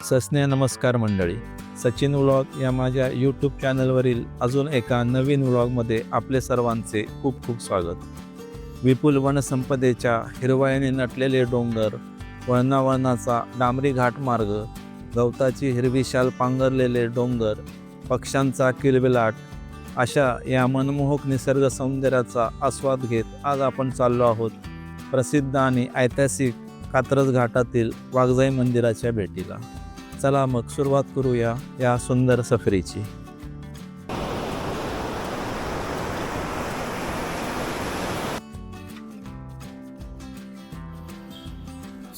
सस्ने नमस्कार मंडळी. सचिन व्लॉग या माझ्या यूट्यूब चॅनलवरील अजून एका नवीन व्लॉगमध्ये आपले सर्वांचे खूप खूप स्वागत. विपुल वनसंपदेच्या हिरवाईने नटलेले डोंगर वळणावळणाचा डांबरी घाट मार्ग गवताची हिरवीशाल पांघरलेले डोंगर पक्ष्यांचा किलबिलाट अशा या मनमोहक निसर्ग सौंदर्याचा आस्वाद घेत आज आपण चाललो आहोत प्रसिद्ध आणि ऐतिहासिक कात्रज घाटातील वाघजाई मंदिराच्या भेटीला. चला मग सुरुवात करूया या सुंदर सफरीची.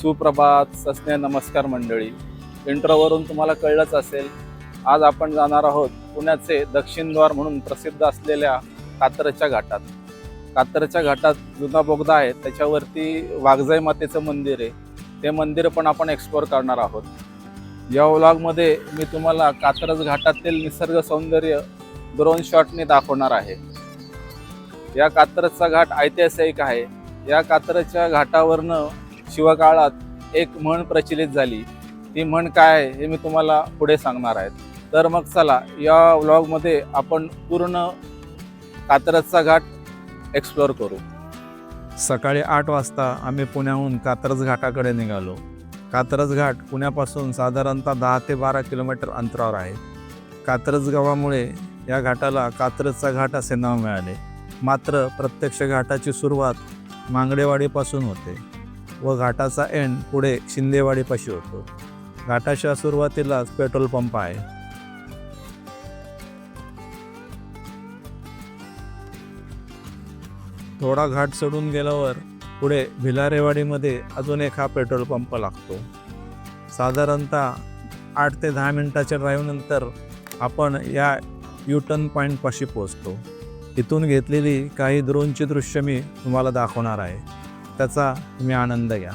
सुप्रभात सस्ने नमस्कार मंडळी. इंट्रोवरून तुम्हाला कळलंच असेल आज आपण जाणार आहोत पुण्याचे दक्षिणद्वार म्हणून प्रसिद्ध असलेल्या कात्रच्या घाटात. कात्रच्या घाटात जुना बोगदा आहे त्याच्यावरती वाघजाई मातेचं मंदिर आहे. ते मंदिर पण आपण एक्सप्लोअर करणार आहोत. या व्लॉगमध्ये मी तुम्हाला कात्रज घाटातील निसर्ग सौंदर्य ड्रोन शॉटने दाखवणार आहे. या कात्रजचा घाट ऐतिहासिक आहे. या कात्रच्या घाटावरनं शिवकाळात एक म्हण प्रचलित झाली. ती म्हण काय आहे हे मी तुम्हाला पुढे सांगणार आहे. तर मग चला या व्लॉगमध्ये आपण पूर्ण कात्रजचा घाट एक्सप्लोअर करू. सकाळी आठ वाजता आम्ही पुण्याहून कात्रज घाटाकडे निघालो. कात्रज घाट पुण्यापासून साधारणतः दहा ते बारा किलोमीटर अंतरावर आहे. कात्रज गावामुळे या घाटाला कात्रजचा घाट असे नाव मिळाले. मात्र प्रत्यक्ष घाटाची सुरुवात मांगडेवाडीपासून होते व घाटाचा एंड पुढे शिंदेवाडीपाशी होतो. घाटाच्या सुरुवातीलाच पेट्रोल पंप आहे. थोडा घाट चढून गेल्यावर पुढे भिलारेवाडीमध्ये अजून एक हा पेट्रोल पंप लागतो. साधारणतः आठ ते दहा मिनटाच्या ड्राईव्हनंतर आपण या युटर्न पॉईंटपाशी पोचतो इथून घेतलेली काही द्रोणची दृश्य मी तुम्हाला दाखवणार आहे. त्याचा तुम्ही आनंद घ्या.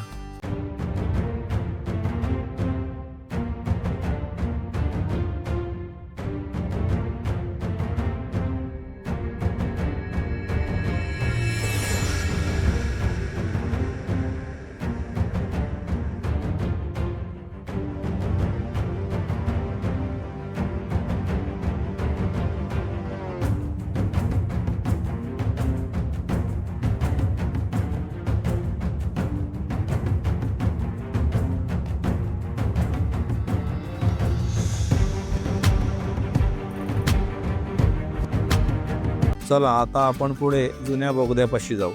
चला आता आपण पुढे जुन्या बोगद्यापाशी जाऊ.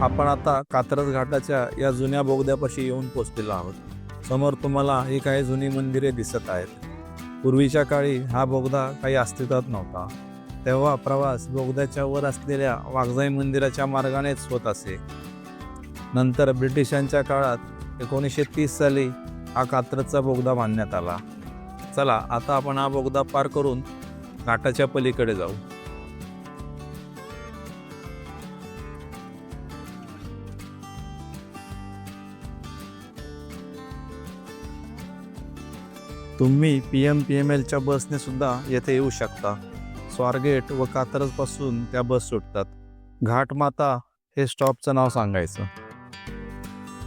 आपण आता कात्रज घाटाच्या या जुन्या बोगद्यापाशी येऊन पोचलेलो आहोत. समोर तुम्हाला ही काही जुनी मंदिरे दिसत आहेत. पूर्वीच्या काळी हा बोगदा काही अस्तित्वात नव्हता. तेव्हा प्रवास बोगद्याच्या वर असलेल्या वाघजाई मंदिराच्या मार्गानेच होत असे. नंतर ब्रिटिशांच्या काळात एकोणीसशे तीस साली हा कात्रजचा बोगदा बांधण्यात आला. चला आता आपण हा बोगदा पार करून घाटाच्या पलीकडे जाऊ. तुम्ही पी एम पी एम एलच्या बसने सुद्धा येथे येऊ शकता. स्वारगेट व कात्रजपासून त्या बस सुटतात. घाटमाता हे स्टॉपचं नाव सांगायचं.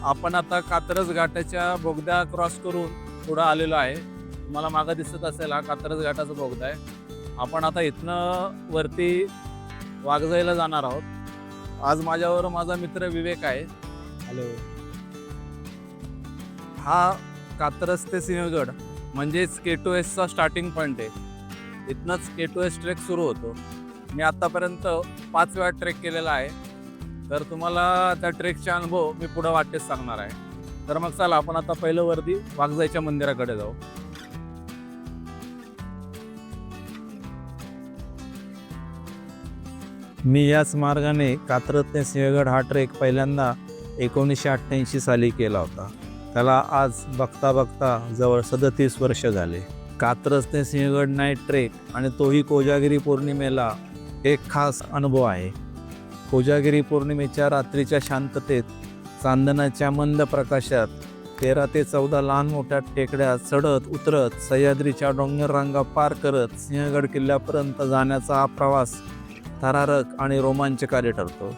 आपण आता कात्रज घाटाच्या बोगद्या क्रॉस करून पुढं आलेलो आहे. तुम्हाला मागं दिसत असेल हा कात्रज घाटाचा बोगदा आहे. आपण आता इथनं वरती वाघजाईला जाणार आहोत. आज माझ्यावर माझा मित्र विवेक आहे. हॅलो हा कात्रज ते सिंहगड. म्हणजेच के टू एसचा स्टार्टिंग पॉईंट आहे. इथनंच के टू एस ट्रेक सुरू होतो. मी आत्तापर्यंत पाच वेळा ट्रेक केलेला आहे. तर तुम्हाला त्या ट्रेकचा अनुभव मी पुढं वाटेच सांगणार आहे. तर मग चला आपण आता पहिलं वरती वाघजाईच्या मंदिराकडे जाऊ. मी याच मार्गाने कात्रज ते सिंहगड हा ट्रेक पहिल्यांदा एकोणीसशे अठ्ठ्याऐंशी साली केला होता. त्याला आज बघता बघता जवळ सदतीस वर्ष झाले. कात्रज ते सिंहगड नाईट ट्रेक आणि तोही कोजागिरी पौर्णिमेला एक खास अनुभव आहे. कोजागिरी पौर्णिमेच्या रात्रीच्या शांततेत चांदनाच्या मंद प्रकाशात तेरा ते चौदा लहान मोठ्या टेकड्या चढत उतरत सह्याद्रीच्या डोंगर रांगा पार करत सिंहगड किल्ल्यापर्यंत जाण्याचा हा प्रवास थरारक आणि रोमांचकारी ठरतो.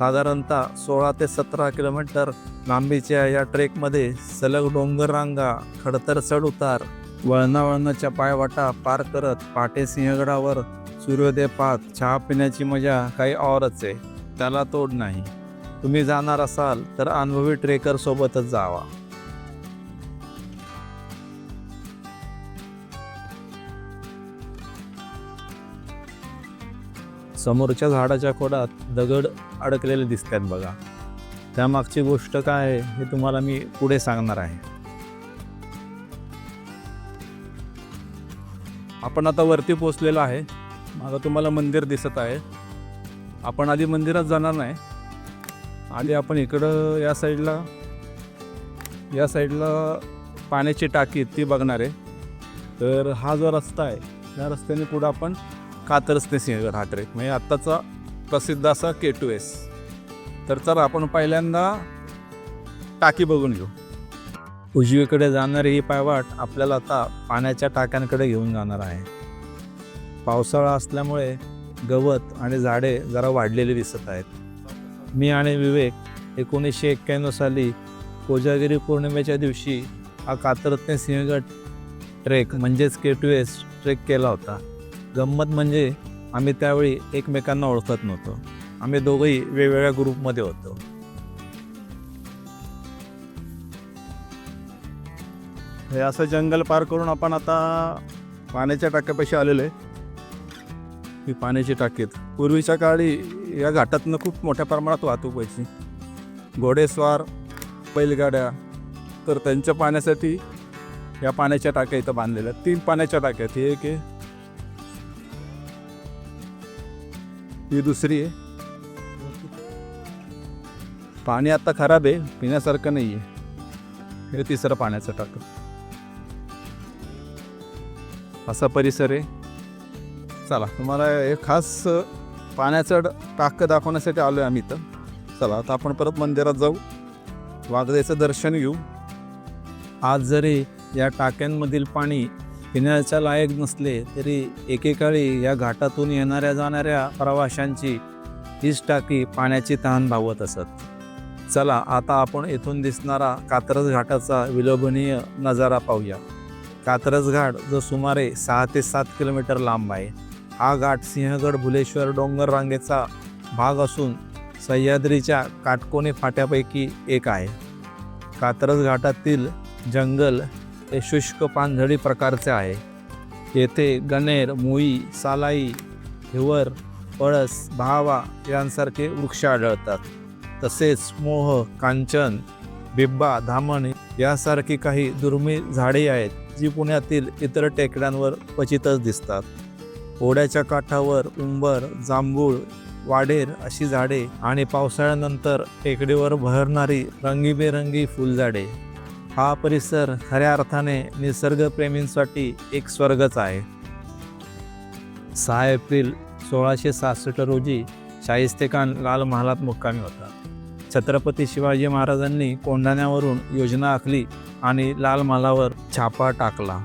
साधारणतः सोळा ते सतरा किलोमीटर लांबीच्या या ट्रेकमध्ये सलग डोंगर रांगा खडतर चढ उतार वळणा वळणाच्या पायवाटा पार करत पाटे सिंहगडावर सूर्योदय पाहत चहा पिण्याची मजा काही औरच आहे. त्याला तोड नाही. तुम्ही जाणार असाल तर अनुभवी ट्रेकर सोबतच जावा. समोरच्या झाडाच्या खोडात दगड अडकलेले दिसत आहेत बघा. त्यामागची गोष्ट काय आहे हे तुम्हाला मी पुढे सांगणार आहे. आपण आता वरती पोचलेलो आहे. मागं तुम्हाला मंदिर दिसत आहे. आपण आधी मंदिरात जाणार नाही. आधी आपण इकडं या साईडला या साईडला पाण्याची टाकी ती बघणार आहे. तर हा जो रस्ता आहे त्या रस्त्याने पुढं आपण कातरस्ते सिंहगड हा ट्रेक म्हणजे आत्ताचा प्रसिद्ध असा के टू एस तर चला आपण पहिल्यांदा टाकी बघून घेऊ. उजवीकडे जाणारी ही पायवाट आपल्याला आता पाण्याच्या टाक्यांकडे घेऊन जाणार आहे. पावसाळा असल्यामुळे गवत आणि झाडे जरा वाढलेली दिसत आहेत. मी आणि विवेक एकोणीसशे एक्क्याण्णव साली कोजागिरी पौर्णिमेच्या दिवशी हा कातरत्ने सिंहगड ट्रेक म्हणजेच के टू एस ट्रेक केला होता. गंमत म्हणजे आम्ही त्यावेळी एकमेकांना ओळखत नव्हतो. आम्ही दोघंही वेगवेगळ्या ग्रुपमध्ये होतो. हे असं जंगल पार करून आपण आता पाण्याच्या टाक्यापाशी आलेलो आहे. ही पाण्याची टाकीत. पूर्वीच्या काळी या घाटातनं खूप मोठ्या प्रमाणात वाहतूक व्हायची. घोडेस्वार बैलगाड्या तर त्यांच्या पाण्यासाठी या पाण्याच्या टाक्या इथं बांधलेल्या. तीन पाण्याच्या टाक्या ही एक आहे. ही दुसरी आहे. पाणी आता खराब आहे पिण्यासारखं नाही आहे हे तिसरं पाण्याचं टाकं. असा परिसर आहे. चला तुम्हाला हे खास पाण्याचं टाकं दाखवण्यासाठी आलो आहे आम्ही इथं. चला आता आपण परत मंदिरात जाऊ. वागदेचं दर्शन घेऊ. आज जरी या टाक्यांमधील पाणी पिण्याच्या लायक नसले तरी एकेकाळी या घाटातून येणाऱ्या जाणाऱ्या प्रवाशांची हीच टाकी पाण्याची तहान भावत असत. चला आता आपण येथून दिसणारा कात्रज घाटाचा विलोभनीय नजारा पाहूया. कात्रज घाट जो सुमारे सहा ते सात किलोमीटर लांब आहे हा घाट सिंहगड भुलेश्वर डोंगर रांगेचा भाग असून सह्याद्रीच्या काटकोणी फाट्यापैकी एक आहे. कात्रज घाटातील जंगल हे शुष्क पानझडी प्रकारचे आहे. येथे गणेर मुई सालाई हिवर पळस भावा यांसारखे वृक्ष आढळतात. तसेच मोह कांचन बिब्बा धामण यासारखी काही दुर्मिळ झाडे आहेत जी पुण्यातील इतर टेकड्यांवर क्वचितच दिसतात. ओढ्याच्या काठावर उंबर जांभूळ वाढेर अशी झाडे आणि पावसाळ्यानंतर टेकडीवर बहरणारी रंगीबेरंगी फुलझाडे. हा परिसर खऱ्या अर्थाने निसर्गप्रेमींसाठी एक स्वर्गच आहे. सहा एप्रिल सोळाशे सहासष्ट रोजी शाहिस्तेखान लाल महालात मुक्कामी होता. छत्रपती शिवाजी महाराजांनी कोंढाण्यावरून योजना आखली आणि लाल महालावर छापा टाकला.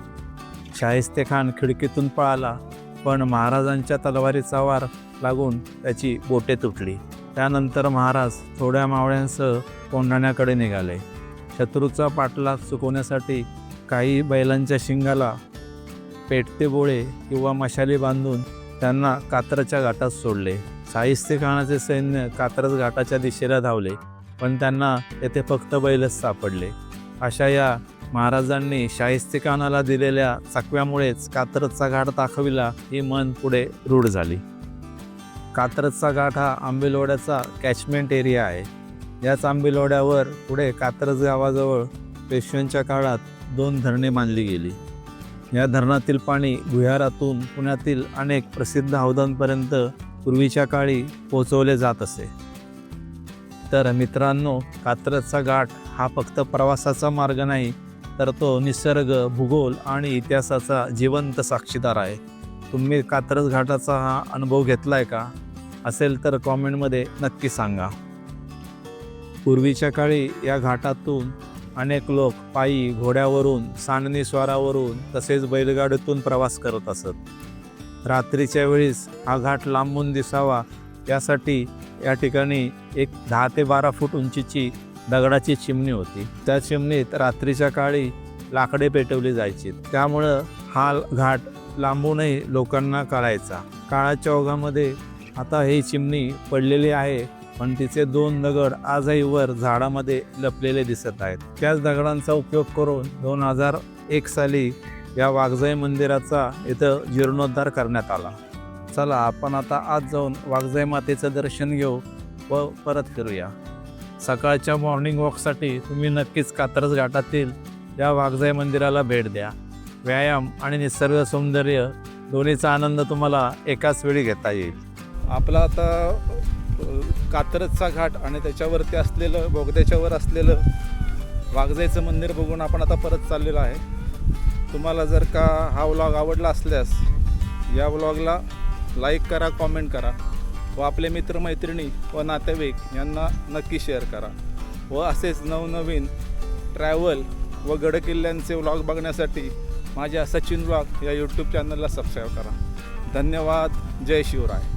शाहिस्तेखान खिडकीतून पळाला पण महाराजांच्या तलवारीचा वार लागून त्याची बोटे तुटली. त्यानंतर महाराज थोड्या मावळ्यांसह कोंढाण्याकडे निघाले. शत्रूचा पाठलाग चुकवण्यासाठी काही बैलांच्या शिंगाला पेटते बोळे किंवा मशाली बांधून त्यांना कात्रच्या घाटात सोडले. शाहिस्ते खानाचे सैन्य कात्रज घाटाच्या दिशेला धावले पण त्यांना येथे फक्त बैलच सापडले. अशा या महाराजांनी शाहिस्ते खानाला दिलेल्या चकव्यामुळेच कात्रजचा घाट दाखविला ही मन पुढे रूढ झाली. कात्रजचा घाट हा आंबेलवाड्याचा कॅचमेंट एरिया आहे. याच आंबेलवाड्यावर पुढे कात्रज गावाजवळ पेशव्यांच्या काळात दोन धरणे बांधली गेली. या धरणातील पाणी भुयारातून पुण्यातील अनेक प्रसिद्ध हौदांपर्यंत पूर्वीच्या काळी पोचवले जात असे. तर मित्रांनो कात्रजचा घाट हा फक्त प्रवासाचा मार्ग नाही तर तो निसर्ग भूगोल आणि इतिहासाचा जिवंत साक्षीदार आहे. तुम्ही कात्रज घाटाचा हा अनुभव घेतला आहे का? असेल तर कॉमेंटमध्ये नक्की सांगा. पूर्वीच्या काळी या घाटातून अनेक लोक पायी घोड्यावरून सांडणी स्वारावरून तसेच बैलगाडीतून प्रवास करत असत. रात्रीच्या वेळेस हा घाट लांबून दिसावा यासाठी या ठिकाणी एक दहा ते बारा फूट उंचीची दगडाची चिमणी होती. त्या चिमणीत रात्रीच्या काळी लाकडे पेटवली जायची. त्यामुळं हा घाट लांबूनही लोकांना कळायचा. काळाच्या ओघामध्ये आता ही चिमणी पडलेली आहे. पण तिचे दोन दगड आजही वर झाडामध्ये लपलेले दिसत आहेत. त्याच दगडांचा उपयोग करून दोन हजार एक साली या वाघजाई मंदिराचा इथं जीर्णोद्धार करण्यात आला. चला आपण आता आज जाऊन वाघजाई मातेचं दर्शन घेऊ व परत फिरूया सकाळच्या मॉर्निंग वॉकसाठी तुम्ही नक्कीच कात्रज घाटातील या वाघजाई मंदिराला भेट द्या. व्यायाम आणि निसर्ग सौंदर्य दोन्हीचा आनंद तुम्हाला एकाच वेळी घेता येईल. आपला आता कात्रजचा घाट आणि त्याच्यावरती असलेलं बोगद्याच्यावर असलेलं वाघजाईचं मंदिर बघून आपण आता परत चाललेलो आहे. तुम्हाला जर का हा व्लॉग आवडला असल्यास या व्लॉगला लाईक करा कॉमेंट करा व आपले मित्रमैत्रिणी व नातेवाईक यांना नक्की शेअर करा व असेच नवनवीन ट्रॅव्हल व गडकिल्ल्यांचे व्लॉग बघण्यासाठी माझ्या सचिन व्लॉग या यूट्यूब चॅनलला सबस्क्राईब करा. धन्यवाद. जय शिवराय.